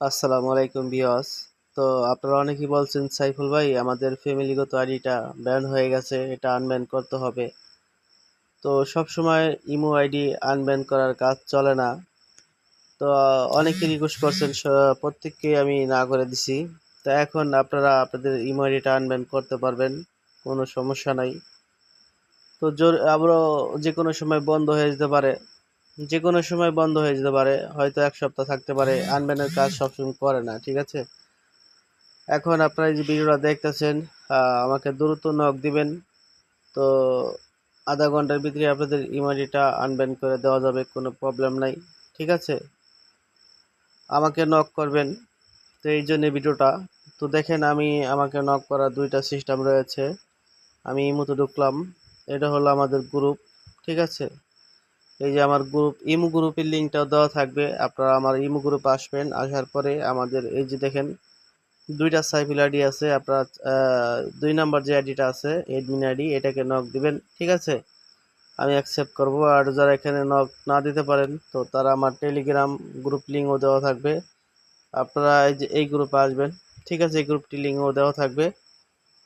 আসসালামু আলাইকুম বিয়স তো আপনারা অনেকেই বলছেন, সাইফুল ভাই, আমাদের ফ্যামিলিগত আইডিটা ব্যান হয়ে গেছে, এটা আনব্যান করতে হবে। তো সব সময় ইমো আইডি আনব্যান করার কাজ চলে না। তো অনেকে রিকোয়েস্ট করছেন প্রত্যেককে আমি না করে দিছি। তো এখন আপনারা আপনাদের ইমো আইডিটা আনব্যান করতে পারবেন, কোনো সমস্যা নাই। তো জোর, আবারও যে কোনো সময় বন্ধ হয়ে যেতে পারে। যে কোনো সময় বন্ধ হয়ে যেতে পারে, হয়তো এক সপ্তাহ থাকতে পারে আনব্যানের কাজ সবসময় করে না, ঠিক আছে? এখন আপনারা যে ভিডিওটা দেখতেছেন আমাকে দ্রুত নক দিবেন, তো আধা ঘণ্টার ভিতরে আপনাদের ইমোজিটা আনব্যান করে দেওয়া যাবে, কোনো প্রবলেম নাই, ঠিক আছে? আমাকে নক করবেন, তো এই জন্য ভিডিওটা। তো দেখেন আমি, আমাকে নক করার দুইটা সিস্টেম রয়েছে, আমি ইমোতে ঢুকলাম, এটা হলো আমাদের গ্রুপ ঠিক আছে? এই যে আমার গ্রুপ ইমো গ্রুপের লিঙ্কটাও দেওয়া থাকবে। আপনারা আমার ইমো গ্রুপ আসবেন, আসার পরে আমাদের এই যে দেখেন, দুইটা সাইফিল আইডি আছে, আপনার দুই নাম্বার যে আইডিটা আছে এডমিন আইডি, এটাকে নক দিবেন, ঠিক আছে? আমি অ্যাকসেপ্ট করব, আর যারা এখানে নক না দিতে পারেন, তো তারা আমার টেলিগ্রাম গ্রুপ লিঙ্কও দেওয়া থাকবে। আপনারা এই যে, এই গ্রুপে আসবেন, ঠিক আছে? এই গ্রুপটি লিঙ্কও দেওয়া থাকবে।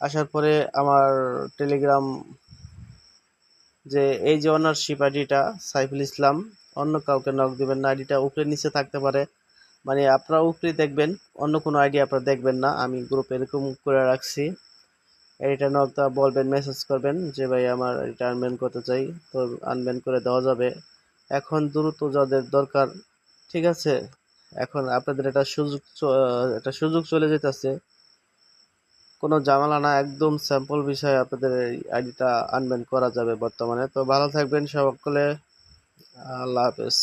আসার পরে আমার টেলিগ্রাম যে এই যে অনারশিপ আইডিটা, সাইফুল ইসলাম, অন্য কাউকে নক দিবেন না, আইডিটা উপরে নিচে থাকতে পারে। মানে আপনারা উপরে দেখবেন, অন্য কোনো আইডি আপনারা দেখবেন না। আমি গ্রুপে এরকম করে রাখছি। এইটা নকটা বলবেন মেসেজ করবেন যে, ভাই, আমার এটা আনব্যান করতে চাই। তো আনব্যান করে দেওয়া যাবে। এখন দ্রুত যাদের দরকার, ঠিক আছে? এখন আপনাদের একটা সুযোগ একটা সুযোগ চলে যেতেছে কোনো জামালা না, একদম স্যাম্পল বিষয়ে আপনাদের এই আইডিটা আনবেন করা যাবে বর্তমানে। তো ভালো থাকবেন সকলে। আল্লাহ হাফেজ।